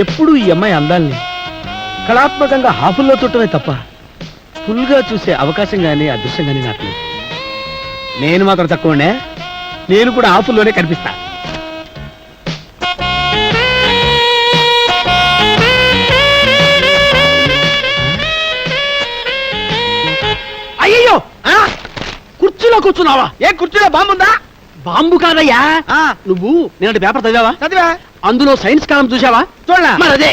ఎప్పుడూ ఈ అమ్మాయి అందాల్ని. కళాత్మకంగా హాఫుల్లో చుట్టమే తప్ప ఫుల్గా చూసే అవకాశం కానీ అదృష్టం కానీ నాకు లేదు. నేను మాత్రం తక్కువనే నేను కూడా హాఫుల్లోనే కనిపిస్తా. అయ్యో కుర్చీలో కూర్చున్నావా? ఏ కుర్చీలో? బాగుందా బాంబు కాదయ్యా. నువ్వు నేను పేపర్ చదివావా? చదివా. అందులో సైన్స్ కాలం చూసావా చూడలా. మరి అదే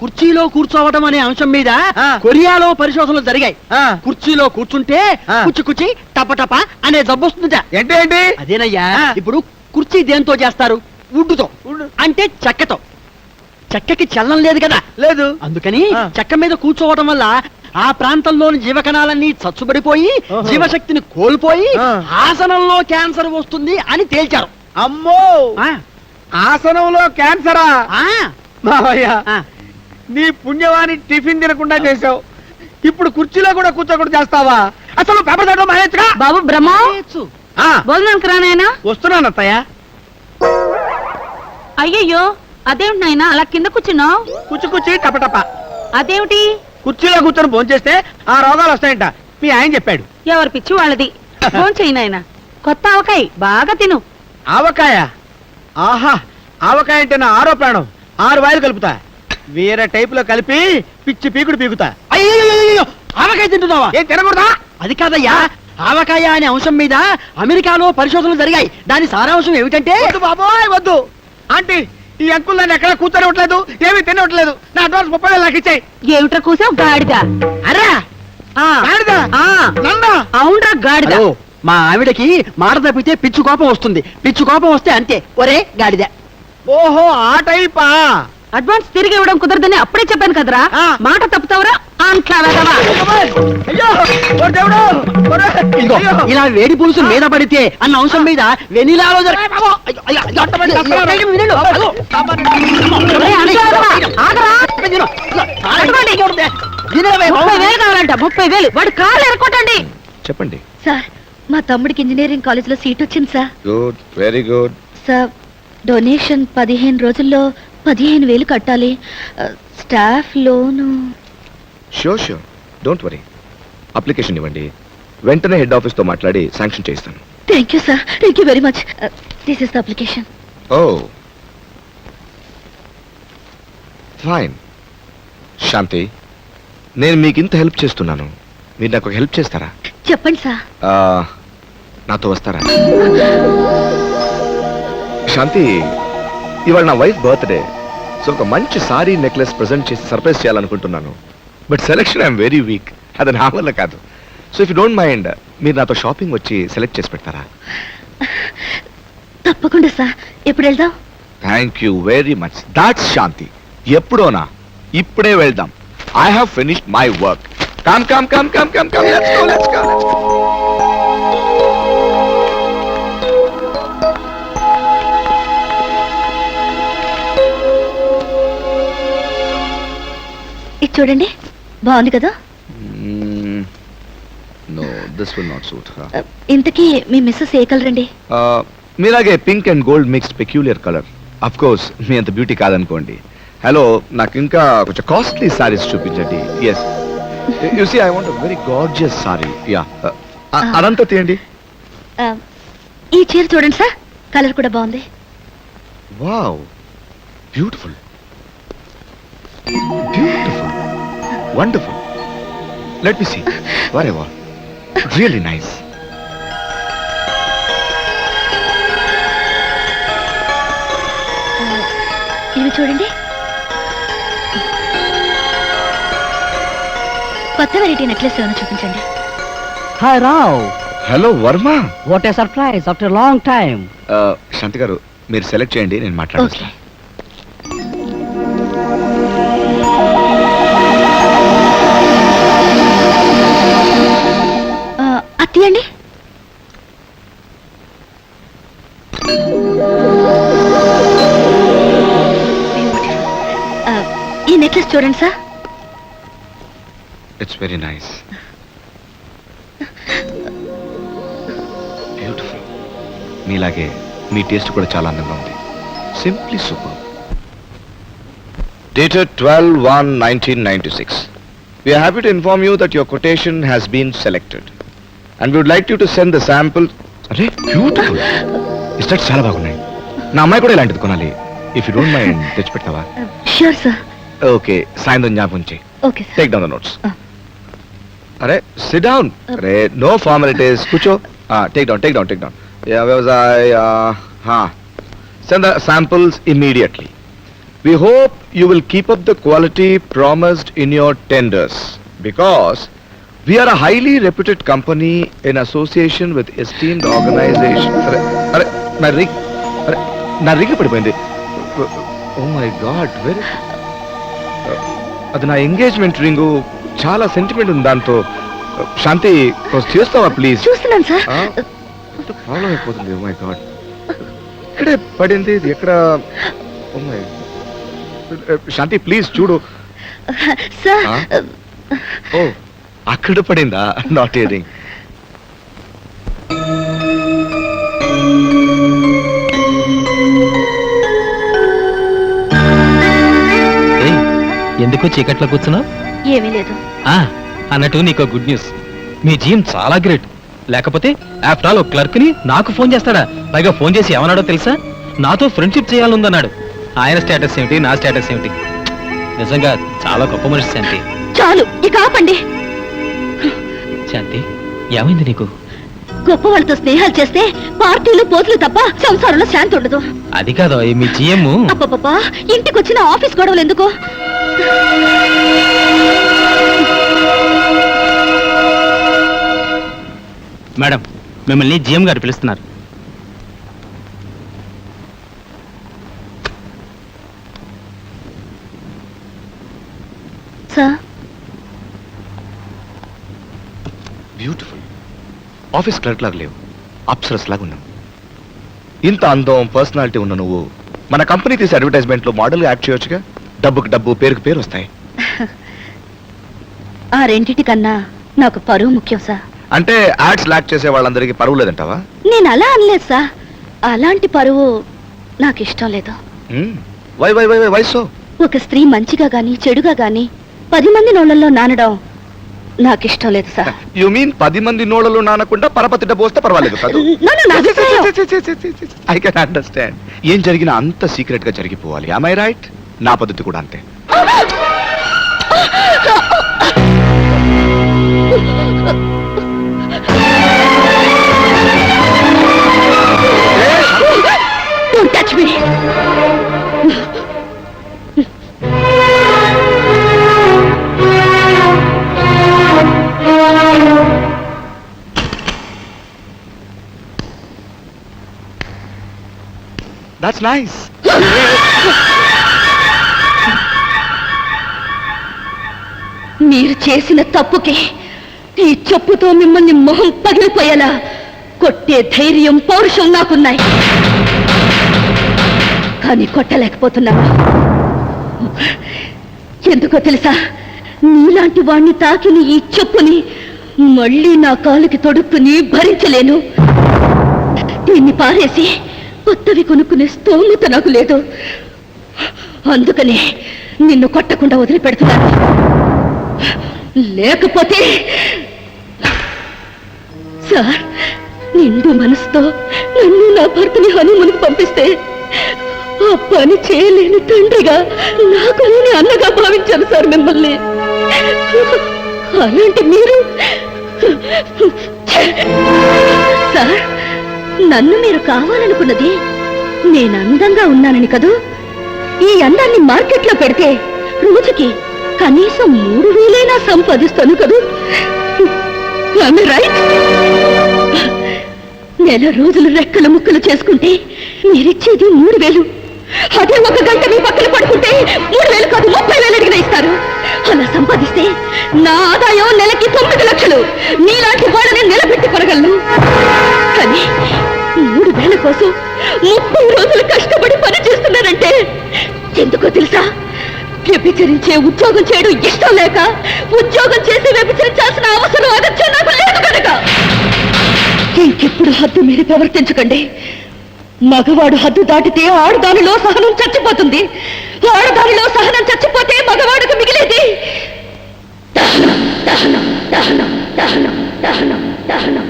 కుర్చీలో కూర్చోవటం అనే అంశం మీద. కొరియాలో పరిశోధనలు జరిగాయి. కుర్చీలో కూర్చుంటే. కుచ్చి కుచ్చి టప టప అనే జబ్బు వస్తుందట. ఏంటి ఏంటి? అదేనయ్యా. ఇప్పుడు కుర్చీ దేంతో చేస్తారు? వుడ్డుతో వుడ్. అంటే చెక్కతో. చెక్కకి చలనం లేదు కదా? లేదు. అందుకని. చెక్క మీద కూర్చోవటం వల్ల ఆ ప్రాంతంలోని జీవకణాలన్నీ చచ్చుబడిపోయి. జీవశక్తిని కోల్పోయి. ఆసనంలో క్యాన్సర్ వస్తుంది అని తేల్చారు. అమ్మో! ఆ, ఆసనంలో క్యాన్సరా? ఆ, మావయ్య ఆ. నీ పుణ్యవాని టిఫిన్ తినకుండా చేసావు. ఇప్పుడు కుర్చీలో కూడా కూర్చోకుండా చేస్తావా? అసలు పేపర్ చదవడం మానేచ్చుగా బాబు బ్రహ్మ! చేయొచ్చు. ఆ, భోజనానికి రా నాయనా. వస్తున్నాను అత్తయ్య. అయ్యయ్యో అదేమిటి నాయనా? అలా కింద కూర్చున్నావు? కుచ్చి కుచ్చి టపటప. అదేమిటి? కుర్చీలో కూర్చొని ఫోన్ చేస్తే ఆ రోగాలు వస్తాయంట. మీ ఆయన చెప్పాడు. ఎవరి పిచ్చి వాళ్ళది? ఫోన్ చేయి నాయనా. కొత్త ఆవకాయ బాగా తిను. ఆవకాయ? ఆహా ఆవకాయ అంటే నా ఆరో ప్రాణం. ఆరు వాయిలు కలుపుతా. వేరే టైప్లో కలిపి పిచ్చి పీకుడు పీకుతా. అయ్యయ్యయ్యయ్యో, ఆవకాయ తింటున్నావా? ఏం తినకూడదా? అది కాదయ్యా. ఆవకాయ అనే అంశం మీద అమెరికాలో పరిశోధనలు జరిగాయి. దాని సారాంశం ఏమిటంటే వద్దు బాబోయ్ వద్దు. ఆంటీ ఈ అంకుల్ నన్ను ఎక్కడ కూర్చొనివ్వట్లేదు ఏమీ తినవట్లేదు నా అడ్వాన్స్ ముప్పై వేలు నాకు ఇచ్చాయి. ఏమిట్రా కూసావు? గాడిద. ఆ, గాడిదా? ఆ, నన్నా అవునరా గాడిద. హలో, మా ఆవిడకి మాట తప్పితే పిచ్చు కోపం వస్తుంది. పిచ్చు కోపం వస్తే అంతే. ఒరే గాడిద. ఓహో ఆ టైపా? అడ్వాన్స్ తిరిగి ఇవ్వడం కుదరదని అప్పుడే చెప్పాను కదరా. ఆ. మాట తప్పుతావరా? ఇదిగో. ఇలా వేడి పులుసు మీద పడితే అన్న అంశం మీద వెనిలాలో ముప్పై వేలు వాడు కాళ్ళు ఎరకొట్టండి చెప్పండి. సార్ మా తమ్ముడికి ఇంజనీరింగ్ కాలేజ్లో సీట్ వచ్చింది sir. Good very good. Sir donation పదిహేను రోజుల్లో పదిహేను వేలు కట్టాలి. Staff loan sure sure don't worry application ఇవ్వండి. వెంటనే హెడ్ ఆఫీస్తో మాట్లాడి శాంక్షన్ చేయిస్తాను. Thank you sir thank you very much this is the application oh fine Shanti నేను మీకు ఇంత హెల్ప్ చేస్తున్నాను. మీరు నాకు హెల్ప్ చేస్తారా? చెప్పండి సార్ నాతో వస్తారా? శాంతి ఇవాళ నా వైఫ్ బర్త్డే సో ఒక మంచి సారీ నెక్లెస్ ప్రజెంట్ చేసి సర్ప్రైజ్ చేయాలనుకుంటున్నాను. But selection I'm very weak అది నా వల్ల కాదు. So if you don't mind మీరు నాతో షాపింగ్ వచ్చి సెలెక్ట్ చేసి పెడతారా? తప్పకుండా సార్. ఎప్పుడు వెళ్దాం? Thank you very much that's Shanti ఎప్పుడోనా? ఇప్పుడే వెళ్దాం. I have finished my work come come come come come come let's go let's go let's go ఇది చూడండి. బాగుంది కదా? No this will not suit ఇంతకీ మీ మిస్సెస్ ఏ కలర్ అండి? మీలాగే pink and gold mixed peculiar colour of course మీ అంత బ్యూటీ కాదనుకోండి. హలో నాకు ఇంకా కొంచెం కాస్ట్లీ సారీస్ చూపించండి. Yes you see I want very gorgeous sari yeah అదంతా తీయండి. ఆ, ఈ చీర చూడండి సార్. కలర్ కూడా బాగుంది. Wow beautiful beautiful wonderful let me see వరే వా రియల్లీ నైస్ ఇవి చూడండి? కొత్త వెరైటీ నెక్లెస్ ఏమైనా చూపించండి. Hi Rao. Hello Varma what a surprise after long time Shanti గారు మీరు సెలెక్ట్ చేయండి నేను ఓకే నెక్లెస్ చూడండి sir it's very nice beautiful మీలాగే మీ టేస్ట్ కూడా చాలా అందంగా ఉంది. Simply super dated 12 1 1996. We are happy to inform you that your quotation has been selected. And we would like you to send the sample. అరే beautiful ఇస్టర్స్ చాలా బాగున్నాయి? నా అమ్మాయి కూడా ఇలాంటిది కొనాలి. ఇఫ్ యూ డోంట్ మైండ్ తెచ్చిపెడతావా షూర్ సార్ ఓకే సాయంత్రం జ్ఞాపకం చేయి okay take down the notes Ah. అరే సిట్ డౌన్ అరే నో ఫార్మాలిటీస్ కూర్చో take down take down take down వ్యవసాయ send the samples immediately We hope you will keep up the quality promised in your tenders because we are a highly reputed company in association with esteemed organization. అరే అరే నా రిగ్ అరే నా రిగ్ పడిపోయింది oh my God very అది నా engagement ring చాలా sentiment ఉంది దాంతో. శాంతి చేస్తావా ప్లీజ్ చూస్తున్నాను సార్. ప్రాబ్లం అయిపోతుంది. మై గాడ్ ఇక్కడే పడింది? ఇది ఎక్కడ? మై శాంతి ప్లీజ్ చూడు. సార్? ఓ అక్కడ పడిందా? నాట్ ఇయరింగ్ ఎందుకు చీకట్లో కూర్చున్నావు? ఏమీ లేదు. ఆ, అన్నట్టు నీకు గుడ్ న్యూస్ మీ జీఎం చాలా గ్రేట్ లేకపోతే ఆఫ్టర్ ఆల్ ఒక క్లర్క్ని నాకు ఫోన్ చేస్తాడా? పైగా ఫోన్ చేసి ఏమన్నాడో తెలుసా? నాతో ఫ్రెండ్షిప్ చేయాలనుందన్నాడు. ఆయన స్టేటస్ ఏమిటి నా స్టేటస్ ఏమిటి? నిజంగా చాలా గొప్ప మనిషి శాంతి. చాలు ఇక ఆపండి. శాంతి ఏమైంది నీకు? గొప్ప వాళ్ళతో స్నేహాలు చేస్తే పార్టీలు పోతులు తప్ప సంసారంలో శాంతి ఉండదు. అది కాదు ఈ మీ జీఎం అబ్బబ్బబ్బా ఇంటికి వచ్చిన ఆఫీస్ గొడవలు ఎందుకు? మేడం మిమ్మల్ని జీఎం గారు పిలుస్తున్నారు. బ్యూటిఫుల్ ఆఫీస్ క్లర్క్ లాగా లేవు. అప్సరస్ లాగా ఉన్నావు ఇంత అందం పర్సనాలిటీ ఉన్న నువ్వు మన కంపెనీ తీసే అడ్వర్టైజ్మెంట్లో మోడల్ యాక్ట్ చేయొచ్చుగా? డబ్బుకి డబ్బు పేరుకి పేరు వస్తాయి. ఆ రెండిటి కన్నా నాకు పరువు ముఖ్యం సార్. అంటే యాడ్స్ లాక్ చేసే వాళ్ళందరికీ పరువు లేదంటావా? నేను అలా అనలేదు సార్. అలాంటి పరువు నాకు ఇష్టం లేదు. Why why why why why so. ఒక స్త్రీ మంచిగా గాని చెడుగా గాని పది మంది నోళ్ళల్లో నానడం నాకు ఇష్టం లేదు సార్. యు మీన్ పది మంది నోళ్ళలో నానకుండా పరపతిట పోస్తే పర్వాలేదు కాదు. ఐ కెన్ అండర్స్టాండ్ ఏం జరిగినా అంత సీక్రెట్గా జరిగిపోవాలి ఐ రైట్ నా పద్ధతి కూడా అంతే. Don't touch మీరు చేసిన తప్పుకి ఈ చెప్పుతో మిమ్మల్ని మొహం పగిలిపోయేలా కొట్టే ధైర్యం పౌరుషం నాకున్నాయి. కానీ కొట్టలేకపోతున్నావా? ఎందుకో తెలుసా? నీలాంటి వాణ్ణి తాకిన ఈ చెప్పుని మళ్ళీ నా కాలుకి తొడుక్కుని భరించలేను. దీన్ని పారేసి కొత్తవి కొనుక్కునే స్తోమత నాకు లేదు. అందుకనే నిన్ను కొట్టకుండా వదిలిపెడుతున్నాను. లేకపోతే సార్ నిండు మనసుతో నన్ను నా భర్తని హనుమనికి పంపిస్తే ఆ పని చేయలేని తండ్రిగా నాకు నేను అన్నగా భావించాను సార్ మిమ్మల్ని. అలాంటి మీరు సార్ నన్ను మీరు కావాలనుకున్నది నేను అందంగా ఉన్నానని కదూ? ఈ అందాన్ని మార్కెట్లో పెడితే రోజుకి కనీసం మూడు వేలైనా సంపాదిస్తాను కదూ? రైట్ నెల రోజులు రెక్కలు ముక్కలు చేసుకుంటే మీరిచ్చేది మూడు వేలు. అదే ఒక గంట మీ పక్కన పడుకుంటే మూడు వేలు కాదు ముప్పై వేలు అడిగిన ఇస్తారు. అలా సంపాదిస్తే నా ఆదాయం నెలకి తొమ్మిది లక్షలు. నీలాంటి వాళ్ళని నిలబెట్టి కొనగలను కానీ మూడు వేల కోసం ముప్పై రోజులు కష్టపడి పని చేస్తున్నారంటే ఎందుకో తెలుసా? వ్యభిచరించే ఉద్యోగం చేయడం ఇష్టం లేక ఉద్యోగం చేసి వ్యభిచరించాల్సిన అవసరం అగత్యం నాకు లేదు కనుక. ఇంకెప్పుడు హద్దు మీరు ప్రవర్తించకండి. మగవాడు హద్దు దాటితే ఆడదానిలో సహనం చచ్చిపోతుంది. ఆడదానిలో సహనం చచ్చిపోతే మగవాడికి మిగిలేది. దహనం దహనం దహనం దహనం దహనం దహనం.